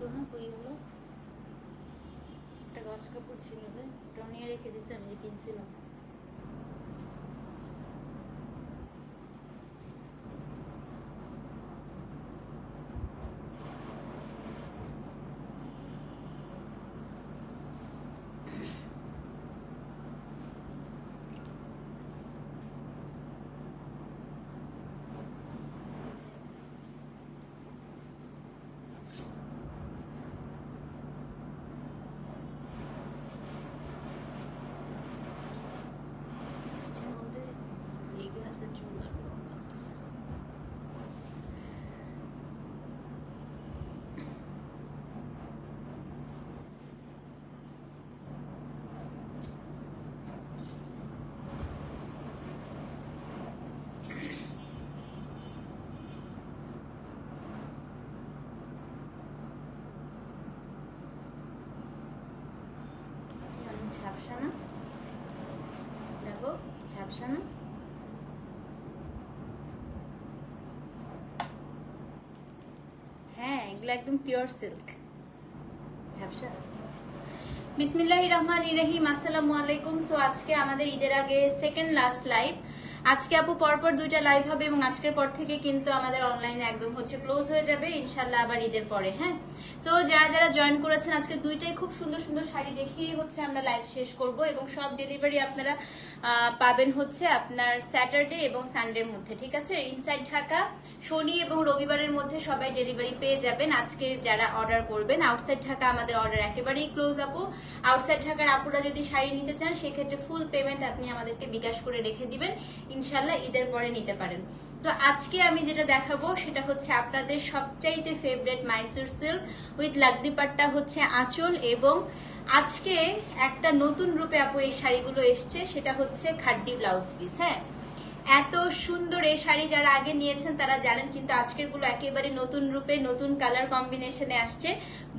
গজ কাপড়টা ছিল না কই হলো একটা গজ কাপড় ছিল ওটা নিয়ে রেখে দিছে আমি যে কিনছিলাম এটার মধ্যে এই গ্লাসের চুল আর গরম লাগতেছে। কি অনেক ঝাপসা না। দেখো, ঝাপসা না। হ্যাঁ এগুলো একদম পিওর সিল্ক ঝাপসা। বিসমিল্লাহ রহমান ইরাহিম আসসালামু আলাইকুম। সো আজকে আমাদের ঈদের আগে সেকেন্ড লাস্ট লাইভ আজকে আপু পরপর দুইটা লাইভ হবে এবং আজকের পর থেকে কিন্তু আমাদের অনলাইনে একদম হচ্ছে ক্লোজ হয়ে যাবে। ইনশাল্লাহ আবার ঈদের পরে হ্যাঁ? সো যারা যারা জয়েন করেছেন, আজকে দুইটাই খুব সুন্দর সুন্দর শাড়ি দেখিয়ে হচ্ছে আমরা লাইভ শেষ করব এবং সব ডেলিভারি আপনারা পাবেন হচ্ছে আপনার স্যাটারডে এবং সানডের মধ্যে, ঠিক আছে? ইনসাইড ঢাকা, শনি এবং রবিবারের মধ্যে সবাই ডেলিভারি পেয়ে যাবেন। আজকে যারা অর্ডার করবেন আউটসাইড ঢাকা আমাদের অর্ডার একেবারেই ক্লোজ আপু। আউটসাইড ঢাকার আপুরা যদি শাড়ি নিতে চান, সেক্ষেত্রে ফুল পেমেন্ট আপনি আমাদেরকে বিকাশ করে রেখে দিবেন। ইনশাল্লাহ ঈদের পরে নিতে পারেন। তো আজকে আমি যেটা দেখাবো সেটা হচ্ছে আপনাদের সবচাইতে ফেভারেট মাইসুর সিল্ক উইথ লাকদি পাট্টা হচ্ছে আঁচল এবং আজকে একটা নতুন রূপে আপু এই শাড়িগুলো এসছে, সেটা হচ্ছে খাড্ডি ব্লাউজ পিস হ্যাঁ? এত সুন্দর এই শাড়ি যারা আগে নিয়েছেন তারা জানেন কিন্তু আজকেরগুলো একেবারে নতুন রূপে, নতুন কালার কম্বিনেশনে আসছে।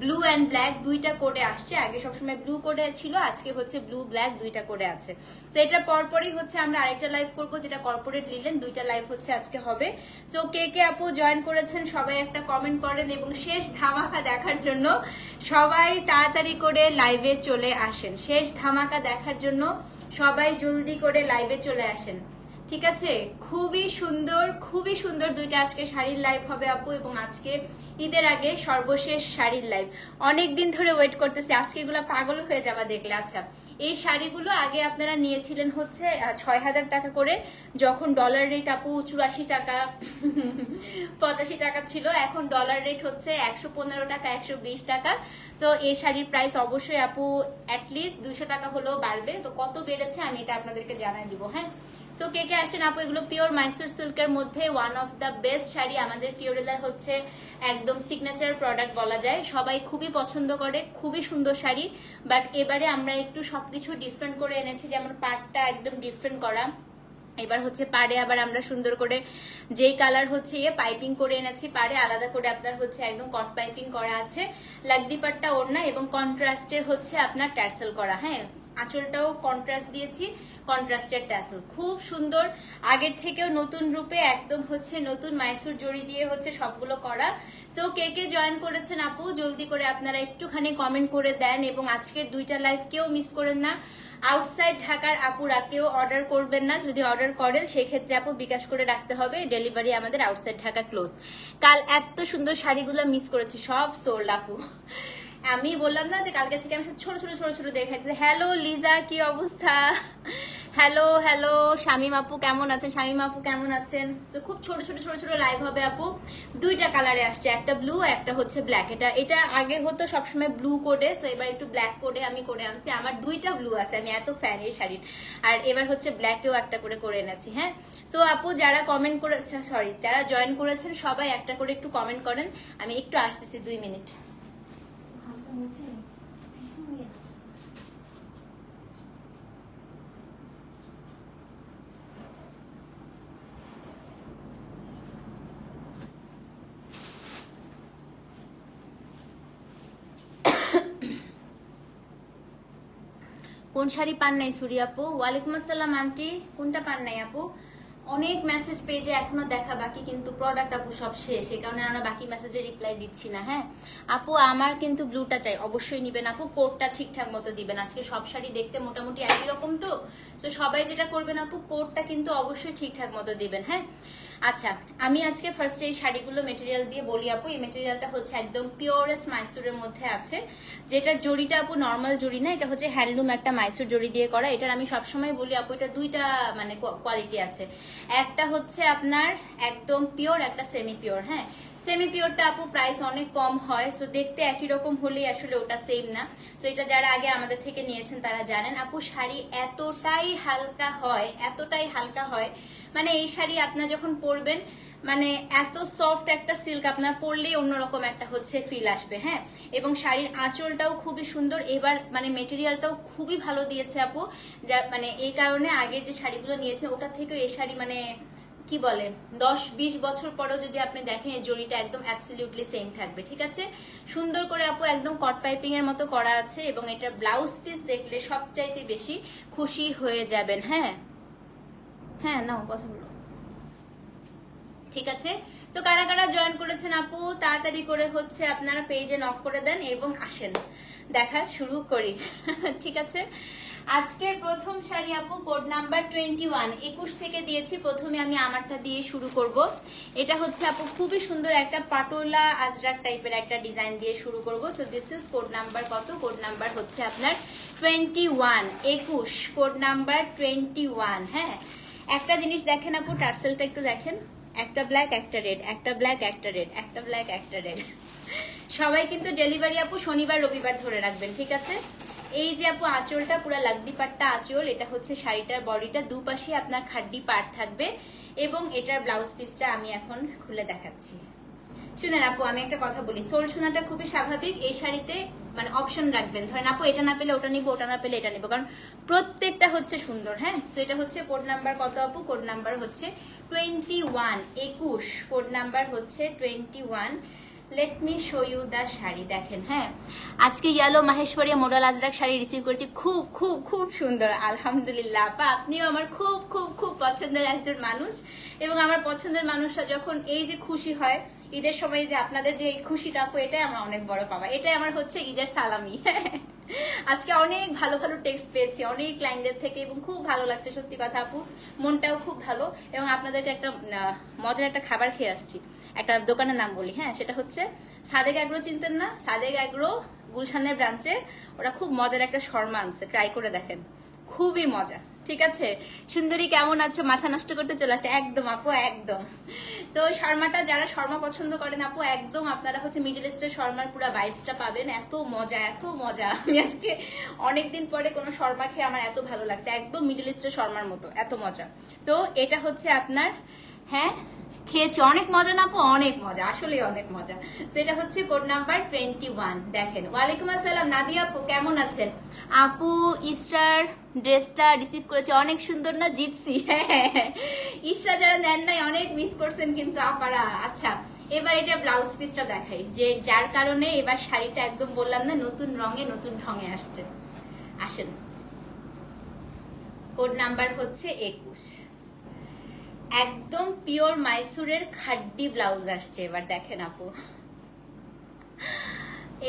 ব্লু অ্যান্ড ব্ল্যাক দুইটা কোডে আসছে। আগে সবসময় ব্লু কোডে ছিল, আজকে হচ্ছে ব্লু ব্ল্যাক দুইটা কোডে আছে। তো এটা পরপরই হচ্ছে আমরা আরেকটা লাইভ করব, যেটা কর্পোরেট লিলেন দুইটা লাইভ হচ্ছে আজকে হবে। সো কে কে আপু জয়েন করেছেন, সবাই একটা কমেন্ট করেন এবং শেষ ধামাকা দেখার জন্য সবাই তাড়াতাড়ি করে লাইভে চলে আসেন। শেষ ধামাকা দেখার জন্য সবাই জলদি করে লাইভে চলে আসেন। ঠিক আছে? খুবই সুন্দর খুবই সুন্দর দুইটা আজকে শাড়ির লাইভ হবে আপু এবং আজকে ঈদের আগে সর্বশেষ শাড়ির লাইভ অনেক দিন ধরে ওয়েট করতেছি। আজকে এগুলো পাগল হয়ে যাবা দেখলে। আচ্ছা এই শাড়িগুলো আগে আপনারা নিয়েছিলেন হচ্ছে ছয় হাজার টাকা করে। যখন ডলার রেট আপু চুরাশি টাকা, পঁচাশি টাকা ছিল, এখন ডলার রেট হচ্ছে একশো পনেরো টাকা, একশো বিশ টাকা। তো এই শাড়ির প্রাইস অবশ্যই আপু অ্যাটলিস্ট দুশো টাকা হলেও বাড়বে। তো কত বেড়েছে আমি এটা আপনাদেরকে জানাই দিব হ্যাঁ? সো কে কে আসেন আপু? এগুলো পিওর মাইসুর সিল্কের মধ্যে one of the best sari আমাদের ফিওরেলার হচ্ছে একদম সিগনেচার প্রোডাক্ট বলা যায়। সবাই খুবই পছন্দ করে, খুবই সুন্দর শাড়ি। বাট এবারে আমরা একটু সবকিছু ডিফারেন্ট করে এনেছি, যেমন পাটটা একদম ডিফারেন্ট করা। এবার হচ্ছে পাড়ে আবার আমরা সুন্দর করে যেই কালার হচ্ছে ইয়ে পাইপিং করে এনেছি। পাড়ে আলাদা করে আপনার হচ্ছে একদম কট পাইপিং করা আছে। লাগদি পাটটা ওড়না এবং কন্ট্রাস্টের হচ্ছে আপনার ট্যাসেল করা হ্যাঁ? আঁচলটাও কন্ট্রাস্ট দিয়েছি কন্ট্রাস্টের ট্যাসেল খুব সুন্দর, আগের থেকেও নতুন রূপে একদম হচ্ছে নতুন মাইসুর জড়ি দিয়ে হচ্ছে সবগুলো করা। সো কে কে জয়েন করেছেন আপু? জলদি করে আপনারা একটুখানি কমেন্ট করে দেন এবং আজকের দুইটা লাইভ কেউ মিস করেন না। আউটসাইড ঢাকার আপুরা কেউ অর্ডার করবেন না, যদি অর্ডার করেন, সেক্ষেত্রে আপু বিকাশ করে রাখতে হবে ডেলিভারি আমাদের আউটসাইড ঢাকা ক্লোজ কাল এত সুন্দর শাড়িগুলো মিস করেছি, সব সোল্ড আপু। আমি বললাম না যে কালকে থেকে আমি সব ছোট ছোট ছোট ছোট দেখাচ্ছি। হ্যালো, লিজা, কি অবস্থা? হ্যালো হ্যালো, শামিম আপু, কেমন আছেন? শামিম আপু, কেমন আছেন? তো খুব ছোট ছোট ছোট ছোট লাইভ হবে আপু। দুইটা কালারে আসছে, একটা ব্লু একটা হচ্ছে ব্ল্যাক এটা এটা আগে হতো সবসময় ব্লু কোডে সো এবার একটু ব্ল্যাক কোডে আমি করে আনছি। আমার দুইটা ব্লু আছে, আমি এত ফ্যান এই শাড়ির। আর এবার হচ্ছে ব্ল্যাকেও একটা করে করে এনেছি হ্যাঁ? সো আপু, যারা কমেন্ট করেছেন সরি যারা জয়েন করেছেন, সবাই একটা করে একটু কমেন্ট করেন। আমি একটু আসতেছি দুই মিনিট কোন শাড়ি পান নাই সুরি আপু? ওয়ালাইকুম আসসালাম আন্টি। কোনটা পান নাই আপু? অনেক মেসেজ পেজে এখনও দেখা বাকি, কিন্তু প্রোডাক্ট আপু সব শেষ। এই কারণে আমরা বাকি মেসেজে রিপ্লাই দিচ্ছি না হ্যাঁ? আপু, আমার কিন্তু ব্লুটা চাই, অবশ্যই নিবেন আপু। কোডটা ঠিকঠাক মতো দিবেন। আজকে সব শাড়ি দেখতে মোটামুটি একই রকম তো? তো সবাই যেটা করবেন আপু কোডটা কিন্তু অবশ্যই ঠিকঠাক মতো দিবেন হ্যাঁ? আচ্ছা আমি আজকে ফার্স্টে এই শাড়িগুলো মেটেরিয়াল দিয়ে বলি আপু। এই মেটেরিয়ালটা হচ্ছে একদম পিওরেস্ট মাইসুরের মধ্যে আছে। যেটার জড়িটা আপু নর্মাল জড়ি না, এটা হচ্ছে হ্যান্ডলুম একটা মাইসুর জড়ি দিয়ে করা। এটার আমি সবসময় বলি আপু, এটা দুইটা মানে কোয়ালিটি আছে। একটা হচ্ছে আপনার একদম পিওর একটা সেমি পিওর হ্যাঁ? সেমি পিওরটা আপু প্রাইস অনেক কম হয় সো দেখতে একই রকম হলেই আসলে ওটা সেম না। সো এটা যারা আগে আমাদের থেকে নিয়েছেন তারা জানেন। আপু, শাড়ি এতটাই হালকা হয়, এতটাই হালকা হয় মানে এই শাড়ি আপনার যখন পরবেন মানে এত সফট একটা সিল্ক আপনার পরলেই অন্যরকম একটা হচ্ছে ফিল আসবে হ্যাঁ? এবং শাড়ির আঁচলটাও খুবই সুন্দর। এবার মানে মেটেরিয়ালটাও খুবই ভালো দিয়েছে আপু। যা মানে এই কারণে আগের যে শাড়িগুলো নিয়েছে, ওটা থেকেও এই শাড়ি মানে কি বলে, দশ, বিশ বছর পরেও যদি আপনি দেখেন এই জড়িটা একদম অ্যাবসলিউটলি সেম থাকবে, ঠিক আছে? সুন্দর করে আপু একদম কট পাইপিং এর মতো করা আছে এবং এটা ব্লাউজ পিস দেখলে সবচাইতে বেশি খুশি হয়ে যাবেন হ্যাঁ? হ্যাঁ নাও, কথা বলো। ঠিক আছে? তো কারা কারা জয়েন করেছেন আপু? তাড়াতাড়ি করে হচ্ছে আপনারা পেজে নক করে দেন এবং আসেন। দেখা শুরু করি। ঠিক আছে? আজকের প্রথম শাড়ি আপু কোড নাম্বার টোয়েন্টি ওয়ান একুশ থেকে দিয়েছি, প্রথমে আমি আমারটা দিয়ে শুরু করব। এটা হচ্ছে আপু খুবই সুন্দর একটা পাটোলা আজরাক টাইপের একটা ডিজাইন দিয়ে শুরু করব। So this is code number কত? কোড নাম্বার হচ্ছে আপনার টোয়েন্টি ওয়ান একুশ, কোড নাম্বার টোয়েন্টি ওয়ান হ্যাঁ? একটা জিনিস দেখেন আপু, টার্সেলটা একটু দেখেন। একটা ব্ল্যাক একটা রেড একটা ব্ল্যাক একটা রেড একটা ব্ল্যাক একটা রেড সবাই কিন্তু ডেলিভারি আপু শনিবার, রবিবার ধরে রাখবেন, ঠিক আছে? এই যে আপু আঁচলটা, পুরো লাগদি পাটটা আঁচল, এটা হচ্ছে শাড়িটার বডিটা। দুপাশে আপনার খাড্ডি পাট থাকবে এবং এটার ব্লাউজ পিসটা আমি এখন খুলে দেখাচ্ছি। শুনেন আপু, আমি একটা কথা বলি। সোল সোনাটা খুবই স্বাভাবিক। এই শাড়িতে মানে অপশন রাখবেন। ধরেন আপু, এটা না পেলে ওটা নিবো, ওটা না পেলে এটা নিবো। কারণ প্রত্যেকটা হচ্ছে সুন্দর হ্যাঁ? তো এটা হচ্ছে কোড নাম্বার কত আপু? কোড নাম্বার হচ্ছে টোয়েন্টি ওয়ান একুশ। কোড নাম্বার হচ্ছে twenty one let me show you the sari দেখেন হ্যাঁ? আজকে yellow Maheshwari modal Ajrak sari receive করেছি। খুব খুব খুব সুন্দর, আলহামদুলিল্লাহ। আপা, আপনিও আমার খুব খুব খুব পছন্দের একজন মানুষ। এবং আমার পছন্দের মানুষরা যখন এই যে খুশি হয়, ঈদের সময় যে আপনাদের যে এই খুশিটা এটাই আমার অনেক বড় পাওয়া। এটাই আমার হচ্ছে ঈদের সালামি। আজকে অনেক ভালো ভালো টেক্সট পেয়েছি, অনেক ক্লাইন্টদের থেকে এবং খুব ভালো লাগছে সত্যি কথা আপু। মনটাও খুব ভালো এবং আপনাদেরকে একটা মজার একটা খাবার খেয়ে আসছি। একটা দোকানের নাম বলি হ্যাঁ সেটা হচ্ছে সাদেক অ্যাগ্রো চিনতেন না? সাদেক অ্যাগ্রো গুলশানের ব্রাঞ্চে ওরা খুব মজার একটা শর্মা আনছে ট্রাই করে দেখেন। খুবই মজা ঠিক আছে? সুন্দরী, কেমন আছো? মাথা নষ্ট করতে চলে আসছে। একদম আপু, একদম। তো শর্মাটা যারা শর্মা পছন্দ করেন আপু, একদম আপনারা হচ্ছে মিডল ইস্টের শর্মার পুরো ভাইবসটা পাবেন। এত মজা এত মজা। আমি আজকে অনেকদিন পরে কোনো শর্মা খেয়ে আমার এত ভালো লাগছে। একদম মিডল ইস্টের শর্মার মতো, এত মজা। তো এটা হচ্ছে আপনার হ্যাঁ? খেয়েছি। অনেক মজা না আপু? অনেক মজা। আসলে অনেক মজা। সেটা হচ্ছে কোড নাম্বার টোয়েন্টি ওয়ান দেখেন, ওয়ালাইকুম আসসালাম। নাদিয়া আপু, কেমন আছেন? আপু ইস্টার ড্রেসটা রিসিভ করেছে। অনেক সুন্দর না? জিতছি। ইস্টার যারা নেন নাই, অনেক মিস করছেন কিন্তু আপারা আচ্ছা এবার এটা ব্লাউজ পিসটা দেখাই। যে যার কারণে এবার শাড়িটা একদম বললাম না, নতুন রঙে, নতুন ঢঙে আসছে। আসেন। কোড নাম্বার হচ্ছে একুশ। একদম পিওর মাইসুরের খাড্ডি ব্লাউজ আসছে, এবার দেখেন আপু।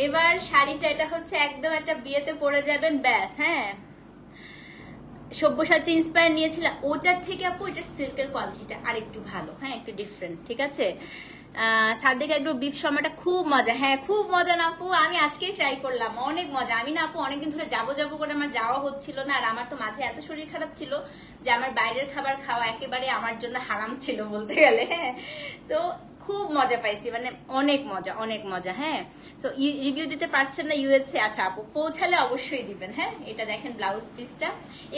এবার শাড়িটা, এটা হচ্ছে একদম একটা বিয়েতে পরে যাবেন, ব্যাস হ্যাঁ? সব্যসাচী ইন্সপায়ার নিয়েছিলাম ওটার থেকে আপু, এটার সিল্কের কোয়ালিটিটা আর একটু ভালো হ্যাঁ? একটু ডিফারেন্ট ঠিক আছে? সাদেক এগ্রো বিফ শর্মাটা খুব মজা। হ্যাঁ খুব মজা না আপু, আমি আজকেই ট্রাই করলাম, অনেক মজা। আমি না আপু অনেকদিন ধরে যাব যাব করে আমার যাওয়া হচ্ছিল না, আর আমার তো মাঝে এত শরীর খারাপ ছিল যে আমার বাইরের খাবার খাওয়া একেবারে আমার জন্য হারাম ছিল বলতে গেলে হ্যাঁ। তো খুব মজা পাইছি মানে অনেক মজা অনেক মজা হ্যাঁ। তো রিভিউ দিতে পারছেন না ইউএসএ আচ্ছা আপু, পৌঁছালে অবশ্যই দিবেন হ্যাঁ। এটা দেখেন ব্লাউজ পিসটা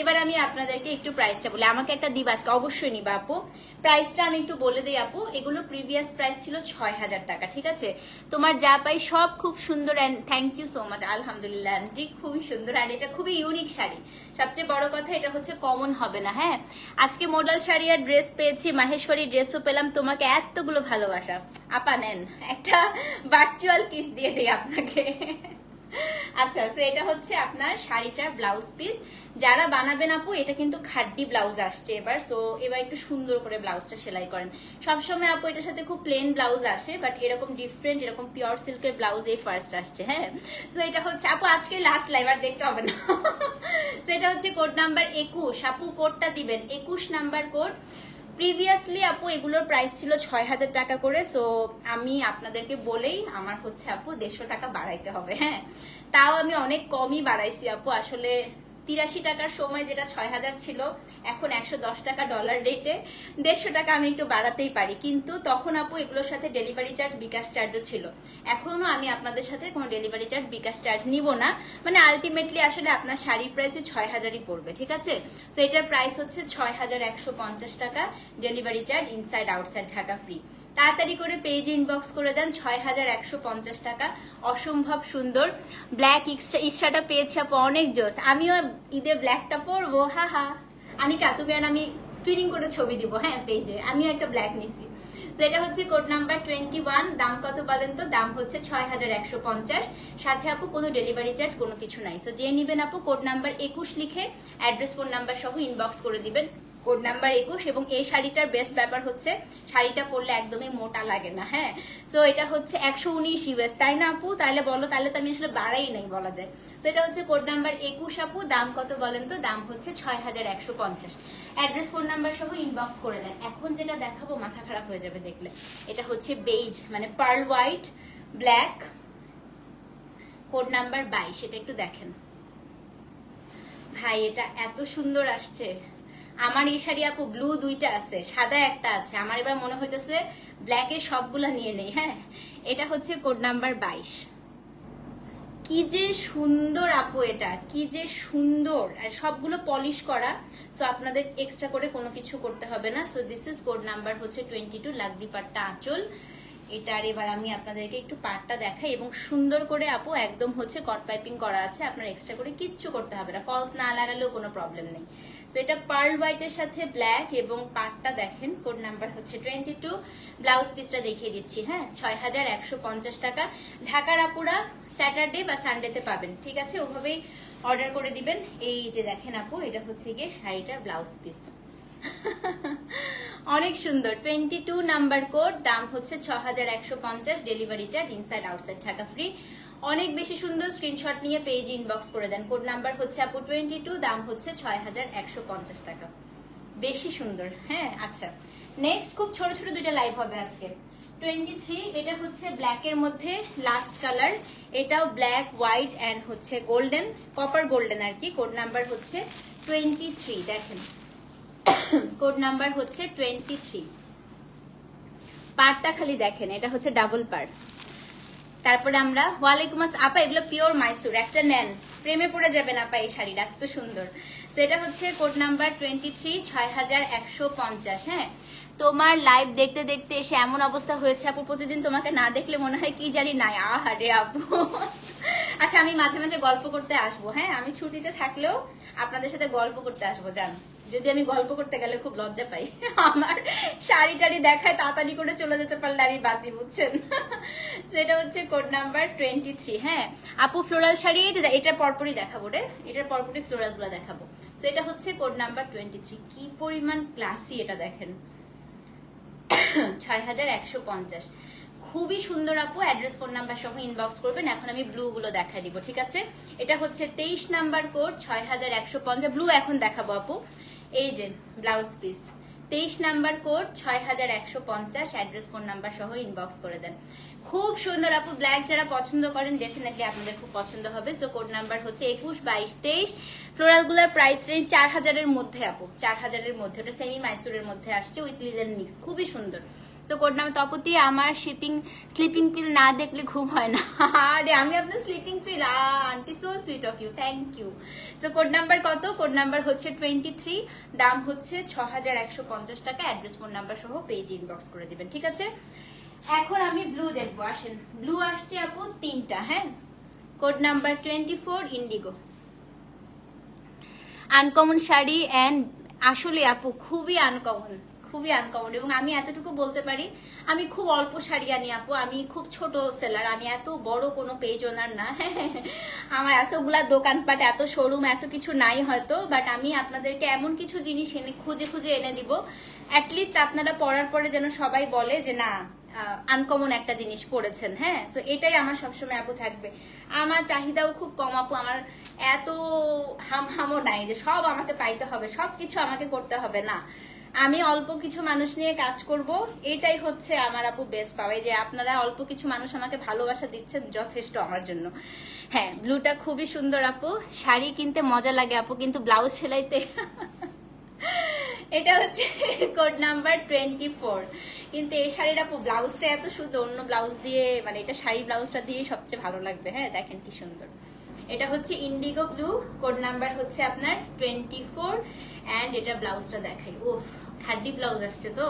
এবার আমি আপনাদেরকে একটু প্রাইসটা বলি। আমাকে একটা দিবা আজকে, অবশ্যই নিবা আপু। প্রাইসটা আমি একটু বলে দিই আপু, এগুলো প্রিভিয়াস প্রাইস ছিল ছয় হাজার টাকা, ঠিক আছে? তোমার যা পাই সব খুব সুন্দর and thank you so much আলহামদুলিল্লাহ, আন্টি, খুবই সুন্দর আর এটা খুবই ইউনিক শাড়ি। সবচেয়ে বড় কথা, এটা হচ্ছে কমন হবে না হ্যাঁ? আজকে মোডাল শাড়ি আর ড্রেস পেয়েছি, মাহেশ্বরী ড্রেসও পেলাম, তোমাকে এতগুলো ভালোবাসা। আপা, নেন, একটা ভার্চুয়াল কিস দিয়ে দিই আপনাকে। আচ্ছা তো এটা হচ্ছে আপনার শাড়িটার ব্লাউজ পিস যারা বানাবেন আপু, এটা কিন্তু খাড্ডি ব্লাউজ আসছে এবার সো এবার একটু সুন্দর করে ব্লাউজটা সেলাই করেন। সবসময় আপু, এটার সাথে খুব প্লেন ব্লাউজ আসে বাট এরকম ডিফারেন্ট এরকম পিওর সিল্কের ব্লাউজ এই ফার্স্ট আসছে হ্যাঁ? তো এটা হচ্ছে, আপু, আজকে লাস্ট লাইভ আর দেখতে হবে না। সেটা হচ্ছে কোড নাম্বার একুশ। আপু কোডটা দিবেন, একুশ নাম্বার কোড প্রিভিয়াসলি আপু, এগুলোর প্রাইস ছিল ছয় হাজার টাকা করে সো আমি আপনাদেরকে বলেই আমার হচ্ছে আপু দেড়শো টাকা বাড়াইতে হবে হ্যাঁ? তাও আমি অনেক কমই বাড়াইছি আপু, আসলে তিরাশি টাকার সময় যেটা ছয় হাজার ছিল, এখন একশো দশ টাকা ডলার রেটে দেড়শো টাকা আমি একটু বাড়াতেই পারি। কিন্তু তখন আপু এগুলোর সাথে ডেলিভারি চার্জ বিকাশ চার্জও ছিল। এখনও আমি আপনাদের সাথে কোনো ডেলিভারি চার্জ বিকাশ চার্জ নিব না। মানে আলটিমেটলি আসলে আপনার শাড়ির প্রাইসে ছয় হাজারই পড়বে, ঠিক আছে? তো এটার প্রাইস হচ্ছে ছয় হাজার একশো পঞ্চাশ টাকা delivery charge inside outside Dhaka free তাড়াতাড়ি করে পেজ ইনবক্স করে দেন ছয় হাজার একশো পঞ্চাশ টাকা। অসম্ভব সুন্দর। ব্ল্যাক ইস্টাটা পেয়েছি আপু অনেক জোস। আমিও ঈদে ব্ল্যাকটা পরবো, হা হা। আনিকা, তুমি আর আমি টুইনিং করে ছবি দিব হ্যাঁ পেজে আমিও একটা ব্ল্যাক নিছি। যেটা হচ্ছে কোড নাম্বার টোয়েন্টি ওয়ান দাম কত বলেন তো? দাম হচ্ছে ছয় হাজার একশো পঞ্চাশ। সাথে আপু কোনো ডেলিভারি চার্জ কোনো কিছু নাই। সো যে নিবেন আপু কোড নাম্বার একুশ লিখে অ্যাড্রেস ফোন নাম্বার সহ ইনবক্স করে দিবেন। কোড নাম্বার একুশ এবং এই শাড়িটার বেস্ট ব্যাপার হচ্ছে, শাড়িটা পরলে একদমই মোটা লাগে না হ্যাঁ? তো এটা হচ্ছে একশো উনিশ ইউএস তাই না আপু? তাহলে বলো, তাহলে তো আমি আসলে বাড়াই নাই বলা যায়। তো এটা হচ্ছে কোড নাম্বার একুশ আপু, দাম কত বলেন তো? দাম হচ্ছে ছয় হাজার একশো পঞ্চাশ। অ্যাড্রেস ফোন নাম্বার সহ ইনবক্স করে দেন। এখন যেটা দেখাবো মাথা খারাপ হয়ে যাবে দেখলে। এটা হচ্ছে বেজ মানে pearl white black code number বাইশ, এটা একটু দেখেন। ভাই, এটা এত সুন্দর আসছে। আমার এই শাড়ি আপু ব্লু দুইটা আছে, সাদা একটা আছে। আমার এবার মনে হইতেছে ব্ল্যাকের সবগুলা নিয়ে নেই হ্যাঁ? এটা হচ্ছে কোড নাম্বার বাইশ। কি যে সুন্দর আপু এটা, কি যে সুন্দর। আর সবগুলো পলিশ করা সো আপনাদের এক্সট্রা করে কোনো কিছু করতে হবে না। So this is code number হচ্ছে টোয়েন্টি টু লাগদি পাট্টা আঁচল। এটার এবার আমি আপনাদেরকে একটু পাটটা দেখাই, এবং সুন্দর করে আপু একদম হচ্ছে কট পাইপিং করা আছে। আপনার এক্সট্রা করে কিচ্ছু করতে হবে না। ফলস না লাগালেও কোনো প্রবলেম নেই। সো এটা পার্ল হোয়াইটের সাথে ব্ল্যাক এবং পাটটা দেখেন কোড নাম্বার হচ্ছে টোয়েন্টি টু ব্লাউজ পিসটা দেখিয়ে দিচ্ছি হ্যাঁ? ছয় হাজার একশো পঞ্চাশ টাকা। ঢাকার আপুরা স্যাটারডে বা সানডেতে পাবেন, ঠিক আছে? ওভাবেই অর্ডার করে দিবেন। এই যে দেখেন আপু, এটা হচ্ছে গিয়ে শাড়িটার ব্লাউজ পিস অনেক সুন্দর। টোয়েন্টি টু নাম্বার কোড দাম হচ্ছে ছ হাজার একশো পঞ্চাশ। Delivery charge inside outside Dhaka free অনেক বেশি সুন্দর স্ক্রিনশট নিয়ে পেজ ইনবক্স করে দেন। কোড নাম্বার হচ্ছে আপু টোয়েন্টি টু দাম হচ্ছে ছয় হাজার একশো পঞ্চাশ টাকা। বেশি সুন্দর হ্যাঁ আচ্ছা। নেক্সট খুব ছোট ছোট দুইটা লাইভ হবে আজকে। টোয়েন্টি থ্রি এটা হচ্ছে ব্ল্যাক এর মধ্যে লাস্ট কালার এটাও ব্ল্যাক হোয়াইট অ্যান্ড হচ্ছে গোল্ডেন কপার গোল্ডেন আর কি। কোড নাম্বার হচ্ছে টোয়েন্টি থ্রি দেখেন। কোড নাম্বার হচ্ছে টোয়েন্টি থ্রি পারটা খালি দেখেন, এটা হচ্ছে ডাবল পার তারপরে আমরা, ওয়ালাইকুম আস আপা, এগুলো পিওর মাইসুর একটা নেন। প্রেমে পড়ে যাবেন আপা এই শাড়িটা, এত সুন্দর। সেটা হচ্ছে কোড নাম্বার টোয়েন্টি থ্রি ছয় হাজার একশো পঞ্চাশ হ্যাঁ? তোমার লাইভ দেখতে দেখতে এসে এমন অবস্থা হয়েছে আপু, প্রতিদিন তোমাকে না দেখলে মনে হয় কি জানি নাই। আহারে আপু। আচ্ছা আমি মাঝে মাঝে গল্প করতে আসব হ্যাঁ? আমি ছুটিতে থাকলেও আপনাদের সাথে গল্প করতে আসব, জান। যদি আমি গল্প করতে গেলে খুব লজ্জা পাই। আমার শাড়ি টাড়ি দেখায় তাড়াতাড়ি করে চলে যেতে পারলে আমি বাঁচি বুঝছেন? সেটা হচ্ছে কোড নাম্বার টোয়েন্টি থ্রি হ্যাঁ? আপু ফ্লোরাল শাড়ি এটার পরপরই দেখাবো রে। এটার পরপরই ফ্লোরালগুলো দেখাবো সেটা হচ্ছে কোড নাম্বার টোয়েন্টি থ্রি কি পরিমাণ ক্লাসি এটা দেখেন। ছয় হাজার একশো পঞ্চাশ। খুবই সুন্দর আপু অ্যাড্রেস ফোন নাম্বার সহ ইনবক্স করবেন। এখন আমি ব্লু গুলো দেখা দিব, ঠিক আছে? এটা হচ্ছে তেইশ নাম্বার কোড ছয় হাজার একশো পঞ্চাশ। ব্লু এখন দেখাবো আপু। এই যে ব্লাউজ পিস তেইশ নাম্বার কোড ছয় হাজার একশো পঞ্চাশ অ্যাড্রেস ফোন নাম্বার সহ ইনবক্স করে দেন। খুব সুন্দর আপু ব্ল্যাক যারা পছন্দ করেন ডেফিনেটলি আপনাদের খুব পছন্দ হবে। সো কোড নাম্বার হচ্ছে একুশ, বাইশ, তেইশ। ফ্লোরালগুলার প্রাইস রেঞ্জ চার হাজারের মধ্যে আপু, চার হাজারের মধ্যে। ওটা সেমি মাইসুরের মধ্যে আসছে উইথ লিলেন মিক্স খুবই সুন্দর। সো কোড নাম্বার তপতি আমার শিপিং স্লিপিং পিল না দেখলে ঘুম হয় না। আরে, আমি আপনার sleeping pill aunty so sweet of you thank you so code number কত? কোড নাম্বার হচ্ছে টোয়েন্টি থ্রি দাম হচ্ছে ছ হাজার একশো পঞ্চাশ টাকা। অ্যাড্রেস ফোন নাম্বার সহ পেজ ইনবক্স করে দিবেন, ঠিক আছে? এখন আমি ব্লু দেখব। আসেন। ব্লু আসছে আপু তিনটা হ্যাঁ? Code number twenty four indigo uncommon sari and আসলে আপু খুবই আনকমন খুবই আনকমন এবং আমি এতটুকু বলতে পারি, আমি খুব অল্প শাড়ি আনি আপু, আমি খুব ছোট সেলার আমি এত বড় কোনো পেজ ওনার না। আমার এতগুলা দোকানপাট, এত শোরুম এত কিছু নাই হয়তো বাট আমি আপনাদেরকে এমন কিছু জিনিস এনে, খুঁজে খুঁজে এনে দিব। অ্যাটলিস্ট আপনারা পড়ার পরে যেন সবাই বলে যে, না আনকমন একটা জিনিস পড়েছেন। হ্যাঁ তো এটাই আমার সবসময় আপু থাকবে। আমার চাহিদাও খুব কম আপু, আমার এত হাম হামও নাই যে সব আমাকে পাইতে হবে সব কিছু আমাকে করতে হবে না। আমি অল্প কিছু মানুষ নিয়ে কাজ করব। এটাই হচ্ছে আমার আপু বেস্ট পাওয়াই যে আপনারা অল্প কিছু মানুষ আমাকে ভালোবাসা দিচ্ছেন যথেষ্ট আমার জন্য। হ্যাঁ ব্লুটা খুবই সুন্দর আপু। শাড়ি কিনতে মজা লাগে আপু, কিন্তু ব্লাউজ সেলাইতে এটা হচ্ছে কোড নাম্বার টোয়েন্টি ফোর কিন্তু এই শাড়ির আপু ব্লাউজটা এত সুন্দর, অন্য ব্লাউজ দিয়ে মানে এটা শাড়ি ব্লাউজটা দিয়ে সবচেয়ে ভালো লাগবে। হ্যাঁ দেখেন কি সুন্দর। এটা হচ্ছে ইন্ডিগো ব্লু কোড নাম্বার হচ্ছে আপনার টোয়েন্টি ফোর অ্যান্ড এটা ব্লাউজটা দেখাই। ও খাড্ডি ব্লাউজ আসছে তো?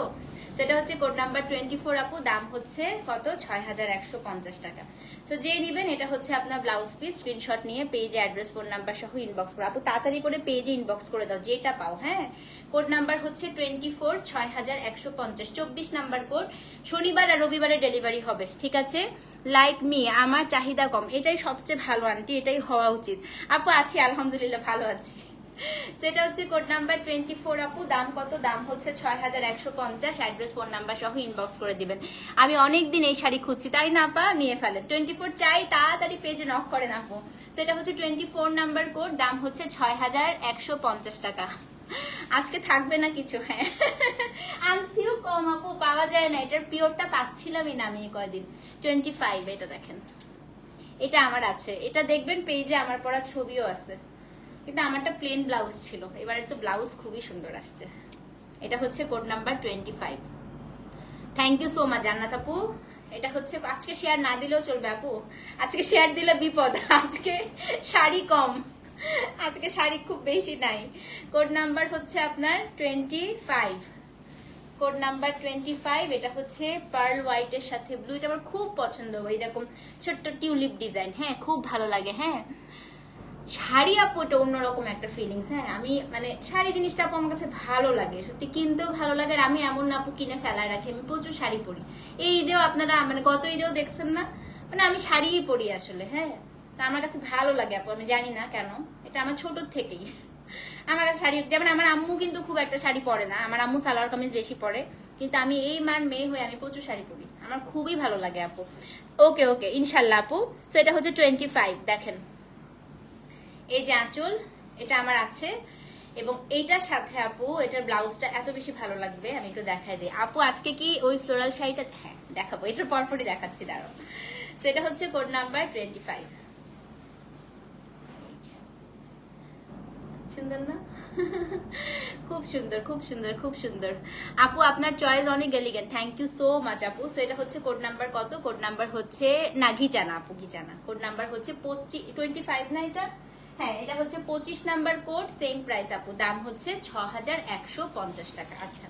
সেটা হচ্ছে কোড নাম্বার টোয়েন্টি ফোর আপু, দাম হচ্ছে কত? ছয় হাজার একশো পঞ্চাশ টাকা। তো যে নিবেন, এটা হচ্ছে আপনার ব্লাউজ পিস স্ক্রিনশট নিয়ে পেজে অ্যাড্রেস ফোন নাম্বার সহ ইনবক্স করে। আপু, তাড়াতাড়ি করে পেজে ইনবক্স করে দাও, যেটা পাও হ্যাঁ? কোড নাম্বার হচ্ছে টোয়েন্টি ফোর ছয় হাজার একশো পঞ্চাশ। চব্বিশ নাম্বার কোড শনিবার আর রবিবারে ডেলিভারি হবে, ঠিক আছে? লাইক মি আমার চাহিদা কম। এটাই সবচেয়ে ভালো, আন্টি, এটাই হওয়া উচিত। আপু, আছি, আলহামদুলিল্লাহ, ভালো আছি। সেটা হচ্ছে কোড নাম্বার টোয়েন্টি ফোর আপু, দাম কত? দাম হচ্ছে ছয় হাজার একশো পঞ্চাশ অ্যাড্রেস ফোন নাম্বার সহ ইনবক্স করে দিবেন। আমি অনেক দিন এই শাড়ি খুঁজছি, তাই না আপা? নিয়ে ফেলেন। টোয়েন্টি ফোর চাই, তাড়াতাড়ি পেজে নক করেন আপু। সেটা হচ্ছে টোয়েন্টি ফোর নাম্বার কোড দাম হচ্ছে ছয় হাজার একশো পঞ্চাশ টাকা। আজকে থাকবে না কিছু হ্যাঁ। আনসিও কম আপু, পাওয়া যায় না, এটার পিওরটা পাচ্ছিলামই না আমি কয়দিন। টোয়েন্টি ফাইভ এটা দেখেন। এটা আমার আছে। এটা দেখবেন পেজে আমার পড়া ছবিও আছে। কিন্তু আমারটা প্লেন ব্লাউজ ছিল। এবারে তো ব্লাউজ খুবই সুন্দর আসছে। এটা হচ্ছে code number twenty five thank you so much Jannat আপু। এটা হচ্ছে, আজকে শেয়ার না দিলেও চলবে আপু। আজকে শেয়ার দিলে বিপদ। আজকে শাড়ি কম। আজকে শাড়ি খুব বেশি নাই। কোড নাম্বার হচ্ছে আপনার twenty five code number twenty five এটা হচ্ছে পার্ল হোয়াইটের সাথে ব্লু এটা আমার খুব পছন্দ। এরকম ছোট্ট টিউলিপ ডিজাইন হ্যাঁ খুব ভালো লাগে হ্যাঁ। শাড়ি আপু, এটা অন্যরকম একটা ফিলিংস হ্যাঁ? আমি মানে শাড়ি জিনিসটা আপু আমার কাছে ভালো লাগে, সত্যি কিনতেও ভালো লাগে, আর আমি এমন না আপু কিনে ফেলায় রাখি, আমি প্রচুর শাড়ি পরি। এই ঈদেও আপনারা মানে গত ঈদেও দেখছেন না মানে আমি শাড়িই পরি আসলে হ্যাঁ? তা আমার কাছে ভালো লাগে আপু, আমি জানি না কেন, এটা আমার ছোট থেকেই। আমার কাছে শাড়ি, যেমন আমার আম্মু কিন্তু খুব একটা শাড়ি পরে না, আমার আম্মু সালোয়ার কামিজ বেশি পরে, কিন্তু আমি এই মান মেয়ে হয়ে আমি প্রচুর শাড়ি পরি, আমার খুবই ভালো লাগে আপু। ওকে ওকে, ইনশাল্লাহ আপু সো এটা হচ্ছে টোয়েন্টি ফাইভ দেখেন। এই যে আঁচল, এটা আমার আছে। এবং এইটার সাথে আপু, এটার ব্লাউজটা এত বেশি ভালো লাগবে, আমি একটু দেখাই দিই। আপু, আজকে কি ওই ফ্লোরাল শাড়িটা? হ্যাঁ দেখাবো। এটার পরপরই দেখাচ্ছি দাঁড়ো সেটা হচ্ছে কোড নাম্বার টোয়েন্টি ফাইভ সুন্দর না? খুব সুন্দর খুব সুন্দর খুব সুন্দর। আপু, আপনার চয়েস অনেক elegant thank you so much আপু। সো এটা হচ্ছে কোড নাম্বার কত? কোড নাম্বার হচ্ছে না ঘিচানা আপু ঘিচানা কোড নাম্বার হচ্ছে পঁচিশ টোয়েন্টি ফাইভ না এটা? হ্যাঁ এটা হচ্ছে পঁচিশ নাম্বার কোড সেম প্রাইস আপু। দাম হচ্ছে ছ টাকা। আচ্ছা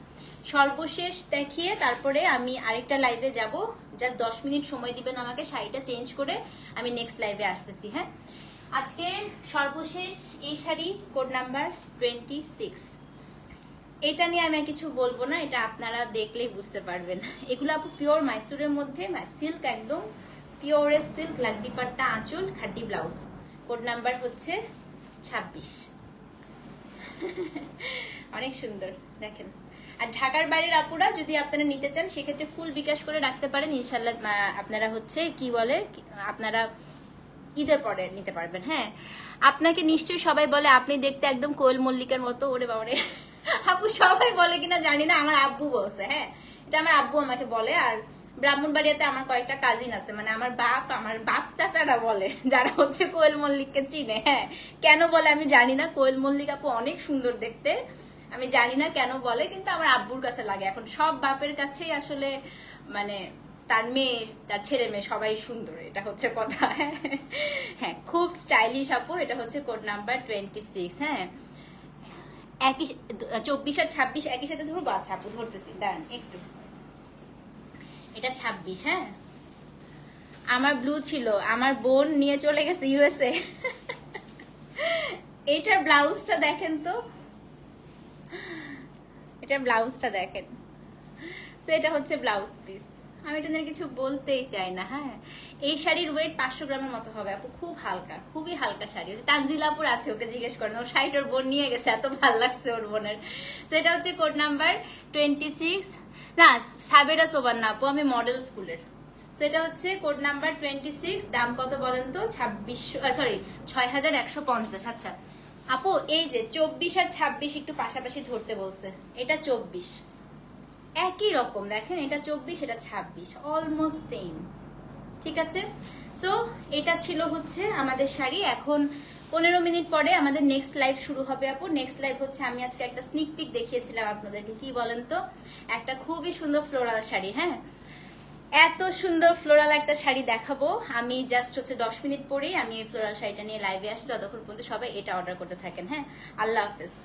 সর্বশেষ দেখিয়ে তারপরে আমি আরেকটা লাইভে যাব। জাস্ট দশ মিনিট সময় দিবেন আমাকে, শাড়িটা চেঞ্জ করে আমি নেক্সট লাইভে আসতেছি হ্যাঁ? আজকে সর্বশেষ এই sari code number twenty six এটা নিয়ে আমি কিছু বলব না, এটা আপনারা দেখলেই বুঝতে পারবেন। এগুলো আপু পিওর মাইসুরের মধ্যে সিল্ক একদম পিওরের সিল্ক লাগদি পাট্টা, আঁচল খাড্ডি ব্লাউজ কোড নাম্বার হচ্ছে ছাব্বিশ। অনেক সুন্দর, দেখেন। আর ঢাকার বাইরের আপুরা যদি আপনারা নিতে চান, সেক্ষেত্রে ফুল বিকাশ করে রাখতে পারেন। ইনশাল্লাহ আপনারা হচ্ছে কি বলে আপনারা ঈদের পরে নিতে পারবেন হ্যাঁ। আপনাকে নিশ্চয়ই সবাই বলে, আপনি দেখতে একদম কোয়েল মল্লিকার মতো, ওরে বাবারে। আপু সবাই বলে কিনা জানি না, আমার আব্বু বলছে হ্যাঁ। এটা আমার আব্বু আমাকে বলে, আর ব্রাহ্মণবাড়িয়াতে আমার কয়েকটা কাজিন আছে মানে আমার বাপ আমার বাপ চাচারা বলে, যারা হচ্ছে কোয়েল মল্লিককে চিনে হ্যাঁ। কেন বলে আমি জানি না, কোয়েল মল্লিক আপু অনেক সুন্দর দেখতে। আমি জানি না কেন বলে, কিন্তু আমার আব্বুর কাছে লাগে। এখন সব বাপের কাছেই আসলে মানে তার মেয়ে, তার ছেলে মেয়ে সবাই সুন্দর, এটা হচ্ছে কথা। হ্যাঁ খুব স্টাইলিশ আপু, এটা হচ্ছে কোড নাম্বার টোয়েন্টি সিক্স হ্যাঁ। একই, চব্বিশ আর ছাব্বিশ একই সাথে ধরবো? আচ্ছা আপু, ধরতেছি, দাঁড়ান, একটু। এটা ছাব্বিশ হ্যাঁ? আমার ব্লু ছিল। আমার বোন নিয়ে চলে গেছে ইউএসএ এটার ব্লাউজটা দেখেন তো। এটার ব্লাউজটা দেখেন। তো এটা হচ্ছে ব্লাউজ পিস আমি এটা কিছু বলতেই চাই না হ্যাঁ? এই শাড়ির ওয়েট পাঁচশো গ্রামের মতো হবে, আপু। খুব হালকা, খুবই হালকা শাড়ি। যে তানজিলাপুর আছে, ওকে জিজ্ঞেস করেন, ওর শাড়িটা ওর বোন নিয়ে গেছে, এত ভালো লাগছে ওর বোনের। তো এটা হচ্ছে কোড নাম্বার টোয়েন্টি সিক্স না সাবেরা সোবান না, আপু, আমি মডেল স্কুলের। এটা হচ্ছে কোড নাম্বার টোয়েন্টি সিক্স দাম কত বলেন তো? ছাব্বিশশো সরি ছয় হাজার একশো পঞ্চাশ। আচ্ছা আপু, এই যে চব্বিশ আর ছাব্বিশ একটু পাশাপাশি ধরতে বলছে, এটা চব্বিশ। একই রকম। দেখেন, এটা চব্বিশ, এটা ছাব্বিশ। অলমোস্ট সেম ঠিক আছে? তো এটা ছিল হচ্ছে আমাদের শাড়ি। এখন পনেরো মিনিট পরে আমাদের নেক্সট লাইভ শুরু হবে আপু। নেক্সট লাইভ হচ্ছে আমি আজকে একটা স্নিক পিক দেখিয়েছিলাম আপনাদেরকে। কি বলেন তো? একটা খুবই সুন্দর ফ্লোরাল শাড়ি হ্যাঁ? এত সুন্দর ফ্লোরাল একটা শাড়ি দেখাবো। আমি জাস্ট হচ্ছে দশ মিনিট পরেই আমি এই ফ্লোরাল শাড়িটা নিয়ে লাইভে আসি। ততক্ষণ পর্যন্ত সবাই এটা অর্ডার করতে থাকেন হ্যাঁ? আল্লাহ হাফেজ।